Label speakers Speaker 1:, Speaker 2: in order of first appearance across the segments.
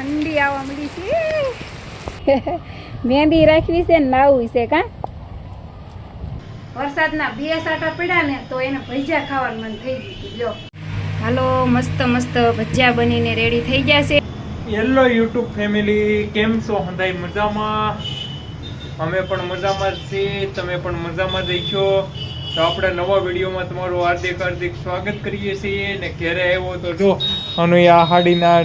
Speaker 1: ઠંડી આવવા મળી છે. મહેંદી રાખવી છે ને નાવું છે કા? વરસાદના બે સાટા પડ્યા ને તો એને ભજીયા ખાવાનું મન થઈ ગયું લ્યો. હાલો, મસ્ત મસ્ત ભજીયા બનીને રેડી થઈ ગયા છે.
Speaker 2: હેલો યુટ્યુબ ફેમિલી કેમ છો? હંધાઈ મજામાં? અમે પણ મજામાં જ છીએ. તમે પણ મજામાં જ છો? તો આપણે નવા વિડીયોમાં તમારું હાર્દિક હાર્દિક સ્વાગત કરીએ છીએ. ને ઘેરે આવ્યો તો જો અનુયા હાડીના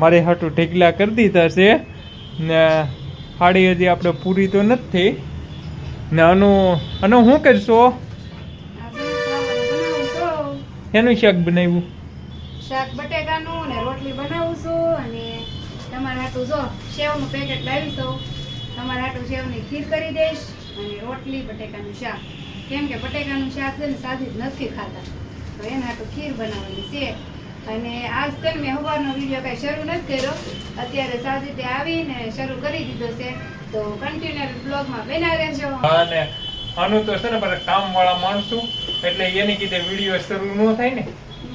Speaker 2: મારે હાટું ઢેકલા કરી દીધા છે. ને હાડી હજી આપણે પૂરી તો નથી ને આનું આનું શું કરશો. એનું શાક બનાવ્યું.
Speaker 1: શાક બટેકાનું ને રોટલી બનાવું અને તમારા હાટું જો સેવનું પેકેટ લાવી છું તમારા હાટું સેવની ખીર કરી દઈશ અને રોટલી, બટેકાનું શાક. કેમ કે બટેકાનું શાક છે ને સાદી જ નથી ખાતા. તો એના હાટું ખીર બનાવવાની છે. અને આજ તક મેં સવારનો વીડિયો કાંઈ શરૂ નથી કર્યો. અત્યારે સાજી આવીને શરૂ કરી દીધો છે. તો કન્ટિન્યુ બ્લોગમાં બના રહેજો.
Speaker 2: અને આનું તો છે ને બધા કામ વાળા માણસો, એટલે એની કીધે વીડિયો શરૂ ન થાય ને.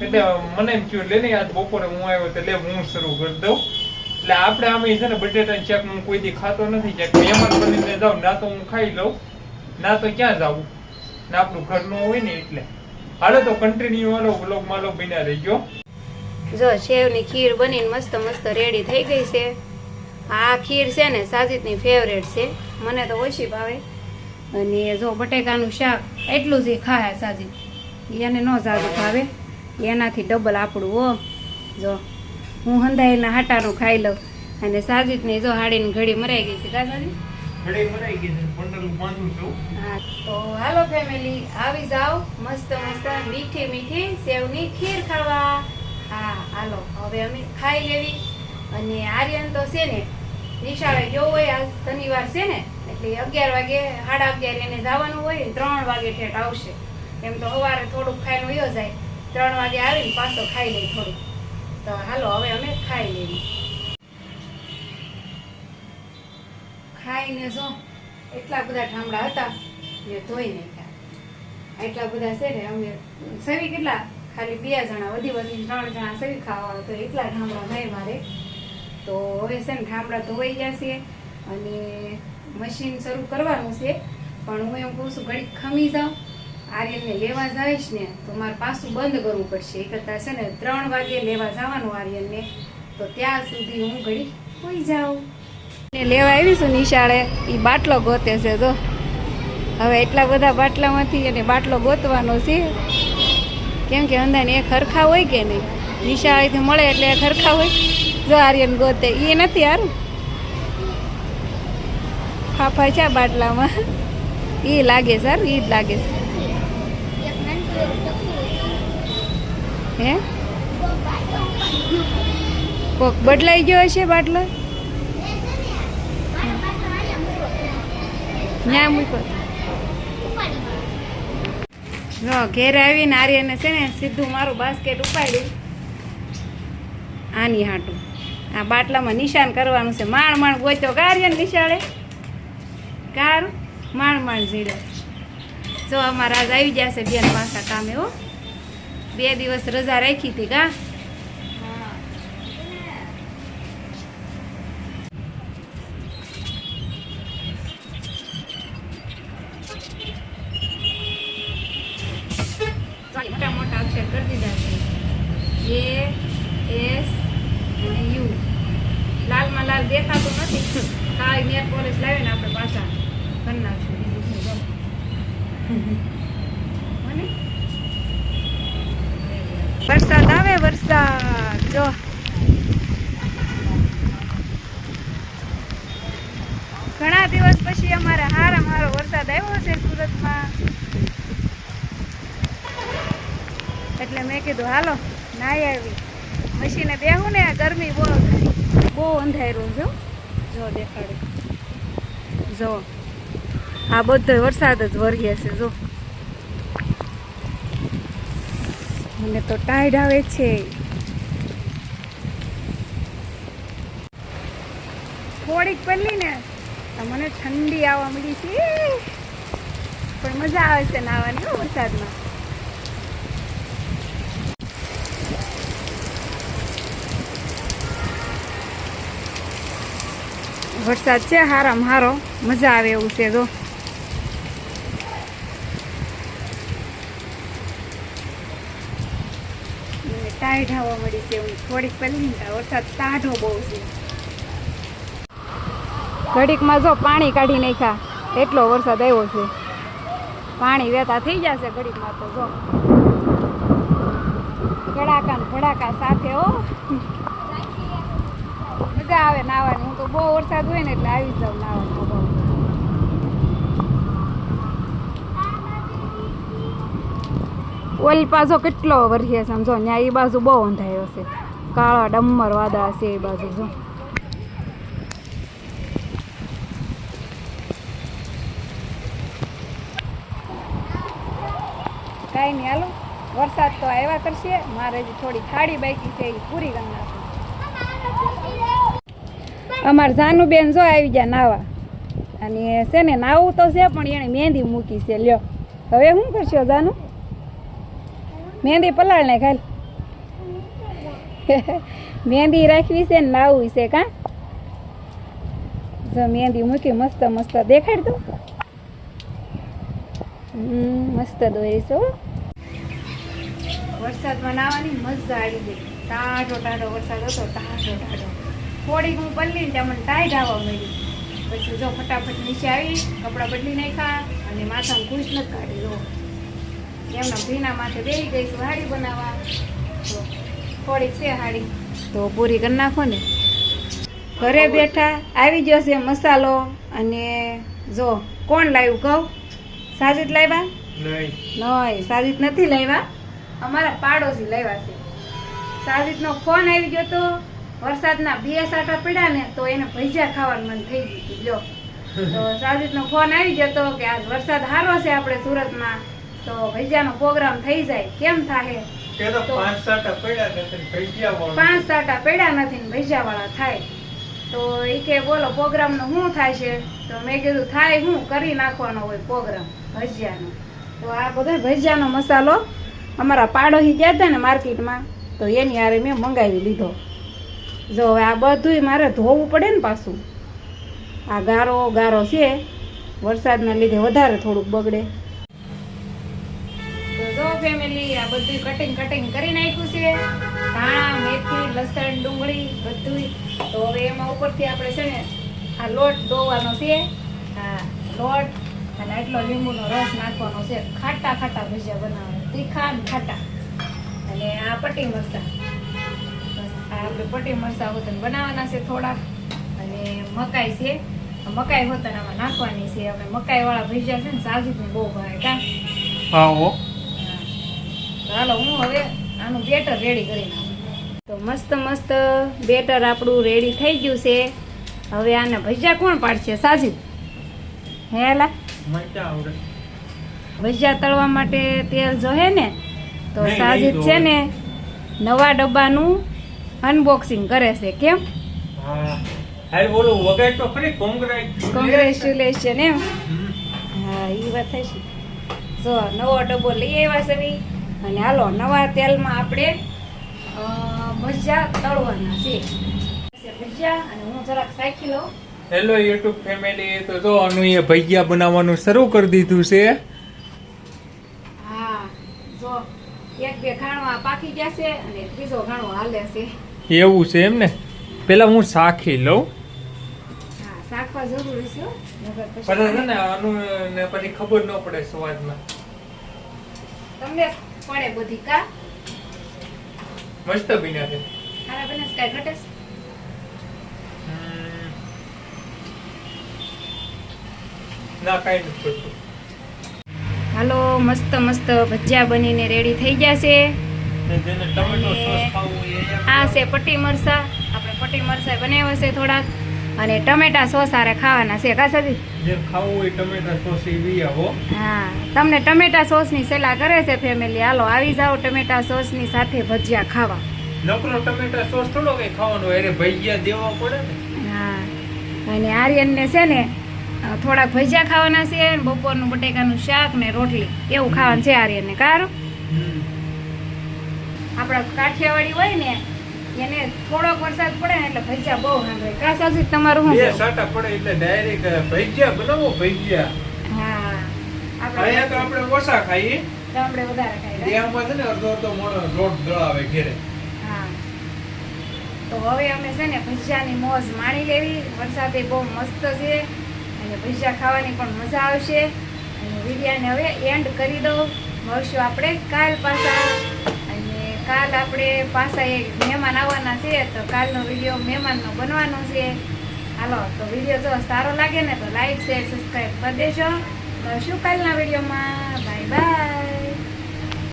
Speaker 2: એટલે મને એમ થયું, લે ને, આજ બપોરે હું આવ્યો તો લે, હું શરૂ કરી દઉં. એટલે આપણે આમ છે ને બટેટા ચેક હું કોઈ દી ખાતો નથી. ચેક મહેમાન બનીને જાઉં, ના તો હું ખાઈ લઉં, ના તો ક્યાં જાવું ને આપણું ઘરનું હોય ને એટલે. હાલો તો કન્ટિન્યુ વાળો વ્લોગ માલો બિના રહી ગયો
Speaker 1: જો સેવની ખીર બનીને મસ્ત મસ્ત રેડી થઈ ગઈ છે. આ ખીર છે ને સાજીદની ફેવરેટ છે. મને તો ઓછી ભાવે. અને જો બટેકાનું શાક એટલું જ ખાય સાજિદ. એને ન સાજુ ભાવે. એનાથી ડબલ આપણું ઓ જો હું હંધાઈના હાટાનું ખાઈ લઉં. અને સાજીદની જો હાડીની ઘડી મરાઈ ગઈ છે. કા સાજીદ? તો હાલો ફેમિલી આવી જાઓ. મસ્ત મસ્ત મીઠી મીઠી સેવની ખીર ખાવા. હા, હાલો. હવે અમે ખાઈ લેવી. અને આર્યન તો છે ને, નિશાળે ગયો હોય, આજ શનિવાર છે ને, એટલે અગિયાર વાગે, સાડા અગિયાર એને જવાનું હોય ને ત્રણ વાગે ઠેઠ આવશે. એમ તો સવારે થોડુંક ખાઈને વયો જાય. ત્રણ વાગે આવીને પાછો ખાઈ લઈ થોડુંક. તો હાલો, હવે અમે ખાઈ લેવી. ખાઈને જો, એટલા બધા ઠામડા હતા મેં ધોઈ નાખ્યા. એટલા બધા છે ને, અમે સવી કેટલા? ખાલી બે જણા વધી વધી ત્રણ જણા સવી ખાવા તો એટલા ઠામડા થાય મારે. તો હવે છે ને ઠામડા ધોવાઈ ગયા છે અને મશીન શરૂ કરવાનું છે. પણ હું એમ કહું છું ઘડીક ખમી જાઉં. આર્યનને લેવા જઈશ ને તો મારે પાછું બંધ કરવું પડશે. એ કરતાં છે ને ત્રણ વાગે લેવા જવાનું આર્યનને. તો ત્યાં સુધી હું ઘડી હોઈ જાઉં. ને લેવા આવીશું નિશાળે. એ બાટલો ગોતે છે જો. હવે એટલા બધા બાટલામાંથી એને બાટલો ગોતવાનો છે. કેમ કે અંદાને એક હરખા હોય કે નહીં? નિશાળેથી મળે એટલે એક હરખા હોય? જો આર્યન ગોતે એ નથી હારું? ફાફા છે બાટલામાં. એ લાગે સર એ જ લાગે છે. હે? કોક બદલાઈ ગયો હશે બાટલો? ન્યા મૂક્યો જો, ઘેર આવીને આર્યને છે ને સીધું મારું બાસ્કેટ ઉપાડ્યું. આની હાટું. આ બાટલામાં નિશાન કરવાનું છે. માણ માણ ગોચો ગાર્યન નિશાળે. કાર માણ માણ ઝીડો. જો, અમારા આજ આવી જશે બેન પાછા કામે, હો. બે દિવસ રજા રાખી હતી કા દેખાતું નથી. કાલ નેટ પોલીસ લાવીને આપણે પાછા કરી? વરસાદ આવે, વરસાદ. જો. ઘણા દિવસ પછી અમારે હારા મારો વરસાદ આવ્યો છે સુરતમાં. એટલે મેં કીધું, હાલો નાઈ આવી. મશીને બેહું ને, ગરમી બહુ થાય. બહુ અંધારું જો જો દેખાડે. જો. આ બધો વરસાદ જ વરગે છે, જો. મને તો ટાઈડ આવે છે. થોડીક પહેલી ને મને ઠંડી આવવા મળી છે. પણ મજા આવે છે નાવાની વરસાદમાં. વરસાદ છે, હારામ હારો. મજા આવે એવું છે જો. ટાઈટ મળી છે હું થોડીક પહેલી વરસાદ ટાઢો બહુ છે. ઘડીકમાં જો પાણી કાઢી નાખ્યા, એટલો વરસાદ આવ્યો છે. પાણી વેતા થઈ જશે ઘડીકમાં તો જો. કડાકા ભડાકા સાથે, હો. મજા આવે નાવાની હું તો બહુ વરસાદ હોય ને એટલે આવી જાઉં નાવા બહુ ઓલી પાછો કેટલો વરસે સમજો ત્યાં એ બાજુ બહુ અંધાયો છે. કાળા ડમર વાદળા છે એ બાજુ જો. કાંઈ નહીં, હાલો. વરસાદ તો આવ્યા કરશે. મારે જે થોડી ખાડી બાકી છે એ પૂરી કરી નાખું. અમાર જાનુબેન જો આવી ગયા નાવા. અને છે ને નાવું તો છે, પણ એણે મહેંદી મૂકી છે, લ્યો. હવે શું કરશો જાનુ? મહેંદી પલાળ ને ખાલી. મહેંદી રાખવી છે ને નાવું છે, કા? જો મહેંદી મૂકી મસ્ત મસ્ત દેખાડ દો મસ્ત દોરીશ વરસાદમાં નાવાની મજા આવી ગઈ. ટાઢો ટાઢો વરસાદ હતો ટાઢો ટાઢો થોડીક હું પલ્લી ને ત્યાં મને ટાઈટ આવવા મળી પછી જો ફટાફટ નીચે આવી કપડાં બદલી નાખ્યા અને માથામાં ખુશ નથી કાઢી જો એમના ભીના માથે બેસી ગઈ છું હાડી બનાવવા? તો થોડીક છે હાડી. તો પૂરી કરી નાખો ને. ઘરે બેઠા આવી ગયો છે મસાલો અને જો કોણ લાવ્યું કહું? સાજીદ લાવ્યા?
Speaker 2: નહીં.
Speaker 1: નહીં સાજીદ નથી લાવ્યા. અમારા પાડોશી લાવ્યા છે. સાજીદનો ફોન આવી ગયો તો વરસાદના બે સાટા પડ્યા ને તો એને ભજીયા ખાવાનું મન થઈ ગયું લ્યો. તો સાજીદનો ફોન આવી ગયો તો કે આજ વરસાદ સારો છે આપણે સુરતમાં. તો ભજીયાનો પ્રોગ્રામ થઈ જાય. કેમ થાય
Speaker 2: પાંચ સાટા પડ્યા નથી. ભજીયા વાળું.
Speaker 1: ને ભજીયા થાય. તો એ કે બોલો પ્રોગ્રામનું શું થાય છે? તો મેં કીધું થાય હું કરી નાખવાનો હોય પ્રોગ્રામ ભજીયાનો. તો આ બધો ભજીયાનો મસાલો અમારા પાડોશી ગયા હતા ને માર્કેટમાં તો એની હારે મેં મંગાવી લીધો. જો હવે આ બધુંય મારે ધોવું પડે ને પાછું. આ ગારો ગારો છે, વરસાદના લીધે વધારે થોડુંક બગડે. તો જો ફેમિલી આ બધું કટિંગ કટિંગ કરી નાખ્યું છે. ધાણા, મેથી, લસણ, ડુંગળી બધું તો હવે એમાં ઉપરથી આપણે છે ને, આ લોટ ધોવાનો છે. આ લોટ અને આટલો લીંબુનો રસ નાખવાનો છે. ખાટા ખાટા ભજીયા બનાવવાના. તીખા ખાટા. અને આ પટ્ટી મરચાં. આપણે પટી મરચા હોતન બનાવવાના છે થોડાક. અને મકાઈ છે. મકાઈ હોતન આમાં નાખવાની છે. આપણે મકાઈ વાળા ભજીયા છે ને સાજીદને બહુ ભાવે કા?
Speaker 2: હા હો.
Speaker 1: ચાલો હું હવે આનું બેટર રેડી કરી નાખું. તો મસ્ત મસ્ત બેટર આપણું રેડી થઈ ગયું છે. હવે આને ભજીયા કોણ પાડશે? સાજીદ હેલા? ભજીયા તળવા માટે તેલ જોહે ને? તો સાજીદ છે ને નવા ડબ્બાનું અનબોક્સિંગ કરે છે કેમ?
Speaker 2: હા. હાલ બોલું વગાડ તો ખરી કોંગ્રેસ
Speaker 1: કોંગ્રેચ્યુલેશન એમ? હા એ વાત છે. જો નવો ડબ્બો લઈ આવ્યા છે અને હાલો નવા તેલમાં આપણે ભજીયા તળવાના છે. ભજીયા અને હું જરાક સાખી લઉં.
Speaker 2: હેલો યુટ્યુબ ફેમિલી તો જો અનુએ ભજીયા બનાવવાનું શરૂ કરી દીધું છે.
Speaker 1: હા જો એક બે ઘાણવા પાકી ગયા છે અને ત્રીજો ઘાણો હાલે છે.
Speaker 2: એવું છે એમ ને? પેલા હું સાખી લઉં.
Speaker 1: હા શાકવા જરૂરી છે હો. નકર પછી
Speaker 2: પછી છે ને અનુ ને પછી ખબર ન પડે સ્વાદમાં
Speaker 1: તમને પડે બધી કા?
Speaker 2: મસ્ત બન્યા છે.
Speaker 1: હારા બને સ્કાય ઘટે
Speaker 2: ના કાઈ નથી
Speaker 1: હાલો મસ્ત મસ્ત ભજીયા બનીને રેડી થઈ ગયા છે.
Speaker 2: ને
Speaker 1: આ છે પટ્ટી મરસા આપણે પટ્ટી મરસા બનાવ્યા છે થોડાક. અને ટમેટા સોસ આરે ખાવાના છે. કા સાજી
Speaker 2: જે ખાવું હોય ટમેટા સોસ એવી આવો.
Speaker 1: હા. તમને ટમેટા સોસની સલાહ કરે છે ફેમિલી હાલો આવી જાઓ ટમેટા સોસની સાથે ભજીયા ખાવા.
Speaker 2: નકરો ટમેટા સોસ થોડો કઈ ખાવાનો અરે ભજીયા દેવા પડે ને.
Speaker 1: હા. અને આર્યનને છે ને થોડાક ભજીયા ખાવાના છે. બપોરનું બટેકાનું શાક ને રોટલી. એવું ખાવાનું છે આર્યનને. કારો? આપણા કાઠિયાવાડી હોય ને એને થોડોક વરસાદ પડે ને એટલે ભજીયા બહુ સાંભળે. કા સાસુ તમારું શું
Speaker 2: બે સાટા પડે એટલે ડાયરેક્ટ ભજીયા બનાવો ભજીયા.
Speaker 1: હા.
Speaker 2: અહીંયા તો
Speaker 1: આપણે
Speaker 2: આપણે ઓછા ખાઈએ.
Speaker 1: ગામડે વધારે ખાઈએ.
Speaker 2: દેહમાં છે ને અડધો અડધો મોડો લોટ દળાવે ઘેરે.
Speaker 1: હા. તો હવે અમે છે ને ભજીયાની મોજ માણી લેવી. વરસાદે બહુ મસ્ત છે. અને ભજીયા ખાવાની પણ મજા આવશે. અને વિડીયાને હવે એન્ડ કરી દઉં. મળશું આપણે કાલ પાછા. કાલ આપણે પાછા એક મહેમાન આવવાના છે તો કાલનો વીડિયો મહેમાનનો બનવાનો છે. હાલો, તો વીડિયો જો સારો લાગે ને તો લાઈક શેર સબસ્ક્રાઈબ કરી દેજો. શું કાલના વિડીયોમાં? Bye bye